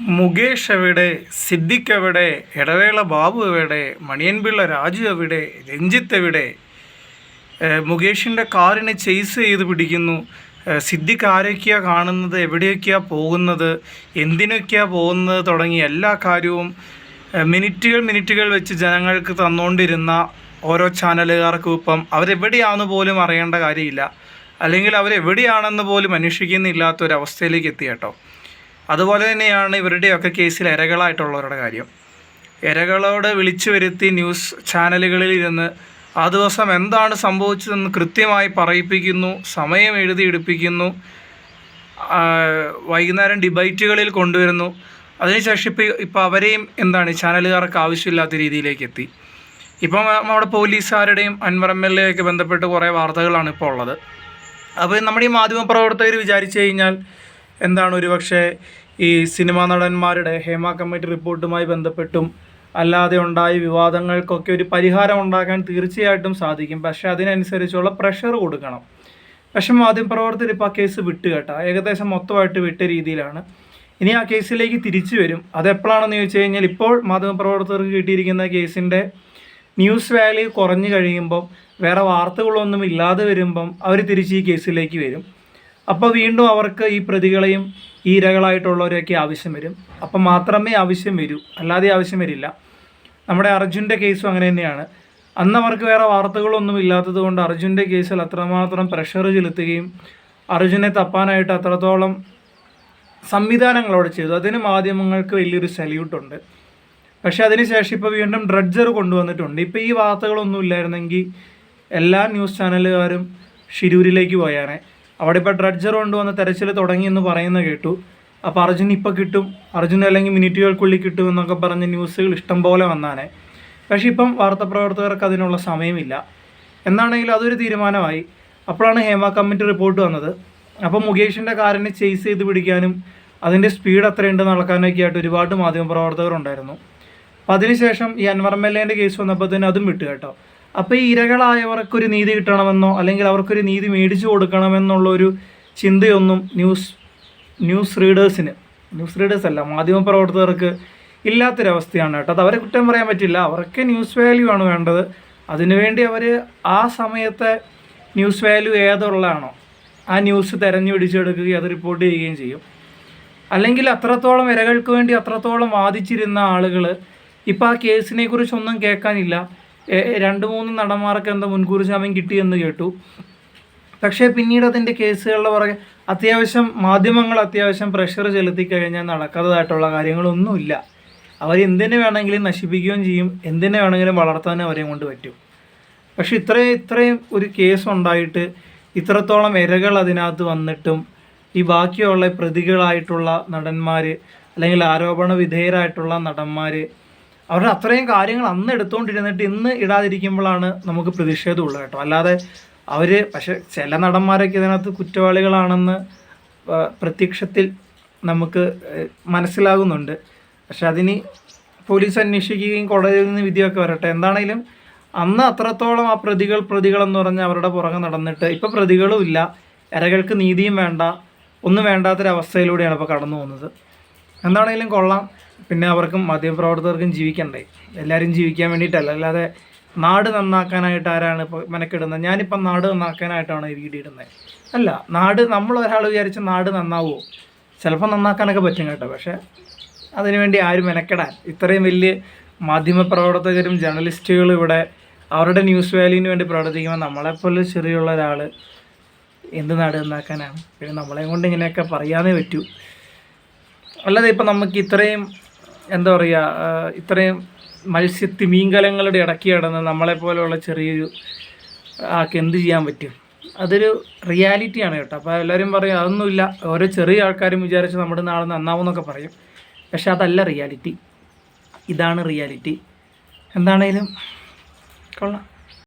മുകേഷ് എവിടെ? സിദ്ദിഖ് എവിടെ? ഇടവേള ബാബു എവിടെ? മണിയൻപിള്ള രാജു എവിടെ? രഞ്ജിത്ത് എവിടെ? മുകേഷിന്റെ കാറിനെ ചെയ്സ് ചെയ്ത് പിടിക്കുന്നു. സിദ്ദിഖ് ആരൊക്കെയാണ് കാണുന്നത്? എവിടെയൊക്കെയാണ് പോകുന്നത്? എന്തിനൊക്കെയാണ് പോകുന്നത് തുടങ്ങി എല്ലാ കാര്യവും മിനിറ്റുകൾ മിനിറ്റുകൾ വെച്ച് ജനങ്ങൾക്ക് തന്നുകൊണ്ടിരുന്ന ഓരോ ചാനലുകാർക്കും ഇപ്പം അവരെവിടെയാണെന്ന് പോലും അറിയേണ്ട കാര്യമില്ല. അല്ലെങ്കിൽ അവരെവിടെയാണെന്ന് പോലും അന്വേഷിക്കുന്നില്ലാത്തൊരവസ്ഥയിലേക്ക് എത്തി കേട്ടോ. അതുപോലെ തന്നെയാണ് ഇവരുടെയൊക്കെ കേസിൽ ഇരകളായിട്ടുള്ളവരുടെ കാര്യം. ഇരകളോട് വിളിച്ചു വരുത്തി ന്യൂസ് ചാനലുകളിൽ ഇരുന്ന് ആ ദിവസം എന്താണ് സംഭവിച്ചതെന്ന് കൃത്യമായി പറയിപ്പിക്കുന്നു സമയം എഴുതി എടുപ്പിക്കുന്നു വൈകുന്നേരം ഡിബൈറ്റുകളിൽ കൊണ്ടുവരുന്നു. അതിനുശേഷം ഇപ്പോൾ ഇപ്പോൾ അവരെയും എന്താണ് ചാനലുകാർക്ക് ആവശ്യമില്ലാത്ത രീതിയിലേക്ക് എത്തി. ഇപ്പം നമ്മുടെ പോലീസുകാരുടെയും അൻവർ എം എൽ എ ഒക്കെ ബന്ധപ്പെട്ട് കുറേ വാർത്തകളാണ് ഇപ്പോൾ ഉള്ളത്. അപ്പോൾ നമ്മുടെ ഈ മാധ്യമ പ്രവർത്തകർ വിചാരിച്ചു കഴിഞ്ഞാൽ എന്താണ് ഒരുപക്ഷെ ഈ സിനിമാ നടന്മാരുടെ ഹേമ കമ്മിറ്റി റിപ്പോർട്ടുമായി ബന്ധപ്പെട്ടും അല്ലാതെ ഉണ്ടായ വിവാദങ്ങൾക്കൊക്കെ ഒരു പരിഹാരം ഉണ്ടാക്കാൻ തീർച്ചയായിട്ടും സാധിക്കും. പക്ഷേ അതിനനുസരിച്ചുള്ള പ്രഷർ കൊടുക്കണം. പക്ഷെ മാധ്യമപ്രവർത്തകർ ഇപ്പോൾ ആ കേസ് വിട്ട് കേട്ടോ. ഏകദേശം മൊത്തമായിട്ട് വിട്ട രീതിയിലാണ്. ഇനി ആ കേസിലേക്ക് തിരിച്ചു വരും. അതെപ്പോഴാണെന്ന് ചോദിച്ചു കഴിഞ്ഞാൽ ഇപ്പോൾ മാധ്യമപ്രവർത്തകർക്ക് കിട്ടിയിരിക്കുന്ന കേസിന്റെ ന്യൂസ് വാല്യൂ കുറഞ്ഞു കഴിയുമ്പം വേറെ വാർത്തകളൊന്നും ഇല്ലാതെ വരുമ്പം അവർ തിരിച്ച് ഈ കേസിലേക്ക് വരും. അപ്പോൾ വീണ്ടും അവർക്ക് ഈ പ്രതികളെയും ഈ ഇരകളായിട്ടുള്ളവരെയൊക്കെ ആവശ്യം വരും. അപ്പം മാത്രമേ ആവശ്യം വരൂ. അല്ലാതെ ആവശ്യം വരില്ല. നമ്മുടെ അർജുന്റെ കേസും അങ്ങനെ തന്നെയാണ്. അന്ന് അവർക്ക് വേറെ വാർത്തകളൊന്നും ഇല്ലാത്തത് കൊണ്ട് അർജുന്റെ കേസിൽ അത്രമാത്രം പ്രഷർ ചെലുത്തുകയും അർജുനെ തപ്പാനായിട്ട് അത്രത്തോളം സംവിധാനങ്ങളോട് ചെയ്തു. അതിന് മാധ്യമങ്ങൾക്ക് വലിയൊരു സല്യൂട്ടുണ്ട് പക്ഷേ അതിനുശേഷം ഇപ്പോൾ വീണ്ടും ഡ്രഡ്ജർ കൊണ്ടുവന്നിട്ടുണ്ട്. ഇപ്പോൾ ഈ വാർത്തകളൊന്നും ഇല്ലായിരുന്നെങ്കിൽ എല്ലാ ന്യൂസ് ചാനലുകാരും ഷിരൂരിലേക്ക് പോയാനെ. അവിടെ ഇപ്പോൾ ഡ്രഡ്ജർ കൊണ്ടുവന്ന തെരച്ചിൽ തുടങ്ങി എന്ന് പറയുന്ന കേട്ടു. അപ്പോൾ അർജുൻ ഇപ്പോൾ കിട്ടും. അർജുൻ അല്ലെങ്കിൽ മിനിറ്റുകൾക്കുള്ളിൽ കിട്ടും എന്നൊക്കെ പറഞ്ഞ് ന്യൂസുകൾ ഇഷ്ടം പോലെ വന്നാനെ പക്ഷേ ഇപ്പം വാർത്താപ്രവർത്തകർക്ക് അതിനുള്ള സമയമില്ല. എന്നാണെങ്കിലും അതൊരു തീരുമാനമായി. അപ്പോഴാണ് ഹേമ കമ്മിറ്റി റിപ്പോർട്ട് വന്നത്. അപ്പോൾ മുകേഷിന്റെ കാറിനെ ചേസ് ചെയ്ത് പിടിക്കാനും അതിന്റെ സ്പീഡ് എത്രയുണ്ടെന്ന് അളക്കാനൊക്കെ ആയിട്ട് ഒരുപാട് മാധ്യമപ്രവർത്തകർ ഉണ്ടായിരുന്നു അപ്പോൾ അതിനുശേഷം ഈ അൻവർ എം എൽ എന്റെ കേസ് വന്നപ്പോൾ തന്നെ അതും വിട്ടു കേട്ടോ. അപ്പോൾ ഈ ഇരകളായവർക്കൊരു നീതി കിട്ടണമെന്നോ അല്ലെങ്കിൽ അവർക്കൊരു നീതി മേടിച്ചു കൊടുക്കണമെന്നുള്ള ഒരു ചിന്തയൊന്നും ന്യൂസ് ന്യൂസ് റീഡേഴ്സിന് ന്യൂസ് റീഡേഴ്സ് അല്ല മാധ്യമപ്രവർത്തകർക്ക് ഇല്ലാത്തൊരവസ്ഥയാണ് കേട്ടോ. അത് അവരെ കുറ്റം പറയാൻ പറ്റില്ല. അവർക്ക് ന്യൂസ് വാല്യൂ ആണ് വേണ്ടത്. അതിനുവേണ്ടി അവർ ആ സമയത്തെ ന്യൂസ് വാല്യൂ ഏതുള്ളതാണോ ആ ന്യൂസ് തെരഞ്ഞു പിടിച്ചെടുക്കുകയും അത് റിപ്പോർട്ട് ചെയ്യുകയും ചെയ്യും. അല്ലെങ്കിൽ അത്രത്തോളം ഇരകൾക്ക് വേണ്ടി അത്രത്തോളം വാദിച്ചിരുന്ന ആളുകൾ ഇപ്പോൾ ആ കേസിനെ കുറിച്ചൊന്നും കേൾക്കാനില്ല. രണ്ട് മൂന്ന് നടന്മാർക്ക് എന്താ മുൻകൂർ ജാമ്യം കിട്ടിയെന്ന് കേട്ടു. പക്ഷേ പിന്നീട് അതിന്റെ കേസുകളുടെ പുറകെ അത്യാവശ്യം മാധ്യമങ്ങൾ അത്യാവശ്യം പ്രഷർ ചെലുത്തി കഴിഞ്ഞാൽ നടക്കാത്തതായിട്ടുള്ള കാര്യങ്ങളൊന്നുമില്ല. അവർ എന്തിനു വേണമെങ്കിലും നശിപ്പിക്കുകയും ചെയ്യും എന്തിനു വേണമെങ്കിലും വളർത്താനും അവരെയും കൊണ്ട് പറ്റും. പക്ഷെ ഇത്രയും ഇത്രയും ഒരു കേസ് ഉണ്ടായിട്ട് ഇത്രത്തോളം ഇരകൾ അതിനകത്ത് വന്നിട്ടും ഈ ബാക്കിയുള്ള പ്രതികളായിട്ടുള്ള നടന്മാർ അല്ലെങ്കിൽ ആരോപണ വിധേയരായിട്ടുള്ള നടന്മാർ അവരുടെ അത്രയും കാര്യങ്ങൾ അന്ന് എടുത്തുകൊണ്ടിരുന്നിട്ട് ഇന്ന് ഇടാതിരിക്കുമ്പോഴാണ് നമുക്ക് പ്രതിഷേധമുള്ളത് കേട്ടോ. അല്ലാതെ അവർ പക്ഷെ ചില നടന്മാരൊക്കെ ഇതിനകത്ത് കുറ്റവാളികളാണെന്ന് പ്രത്യക്ഷത്തിൽ നമുക്ക് മനസ്സിലാകുന്നുണ്ട്. പക്ഷെ അതിന് പോലീസ് അന്വേഷിക്കുകയും കോടതിയിൽ നിന്ന് വിധിയൊക്കെ വരട്ടെ. എന്താണെങ്കിലും അന്ന് അത്രത്തോളം ആ പ്രതികൾ പ്രതികളെന്ന് പറഞ്ഞ് അവരുടെ പുറകെ നടന്നിട്ട് ഇപ്പോൾ പ്രതികളും ഇല്ല. ഇരകൾക്ക് നീതിയും വേണ്ട. ഒന്നും വേണ്ടാത്തൊരവസ്ഥയിലൂടെയാണ് ഇപ്പോൾ കടന്നു പോകുന്നത്. എന്താണെങ്കിലും കൊള്ളാം. പിന്നെ അവർക്കും മാധ്യമപ്രവർത്തകർക്കും ജീവിക്കണ്ടേ? എല്ലാവരും ജീവിക്കാൻ വേണ്ടിയിട്ടല്ല. അല്ലാതെ നാട് നന്നാക്കാനായിട്ട് ആരാണ് ഇപ്പോൾ മെനക്കിടുന്നത്? ഞാനിപ്പം നാട് നന്നാക്കാനായിട്ടാണ് ഈ ഇടുന്നത് അല്ല നാട് നമ്മൾ ഒരാൾ വിചാരിച്ച് നാട് നന്നാവുമോ ചിലപ്പോൾ നന്നാക്കാനൊക്കെ പറ്റും കേട്ടോ. പക്ഷേ അതിനുവേണ്ടി ആരും മെനക്കെടാൻ. ഇത്രയും വലിയ മാധ്യമപ്രവർത്തകരും ജേർണലിസ്റ്റുകളും ഇവിടെ അവരുടെ ന്യൂസ് വാല്യൂവിന് വേണ്ടി പ്രവർത്തിക്കുമ്പോൾ നമ്മളെപ്പോലെ ചെറിയുള്ള ഒരാൾ എന്ത് നാട് നന്നാക്കാനാണ്? പിന്നെ നമ്മളെയും കൊണ്ട് ഇങ്ങനെയൊക്കെ പറയാനേ പറ്റൂ. അല്ലാതെ ഇപ്പം നമുക്ക് ഇത്രയും എന്താ പറയുക ഇത്രയും മത്സ്യത്തി മീൻകലങ്ങളുടെ ഇടയ്ക്ക് കിടന്ന് നമ്മളെപ്പോലെയുള്ള ചെറിയൊരു ആൾക്ക് എന്ത് ചെയ്യാൻ പറ്റും? അതൊരു റിയാലിറ്റിയാണ് കേട്ടോ. അപ്പോൾ എല്ലാവരും പറയും അതൊന്നുമില്ല. ഓരോ ചെറിയ ആൾക്കാരും വിചാരിച്ച് നമ്മുടെ നാളെ നന്നാവുമെന്നൊക്കെ പറയും. പക്ഷെ അതല്ല റിയാലിറ്റി ഇതാണ് റിയാലിറ്റി എന്താണേലും കൊള്ളാം.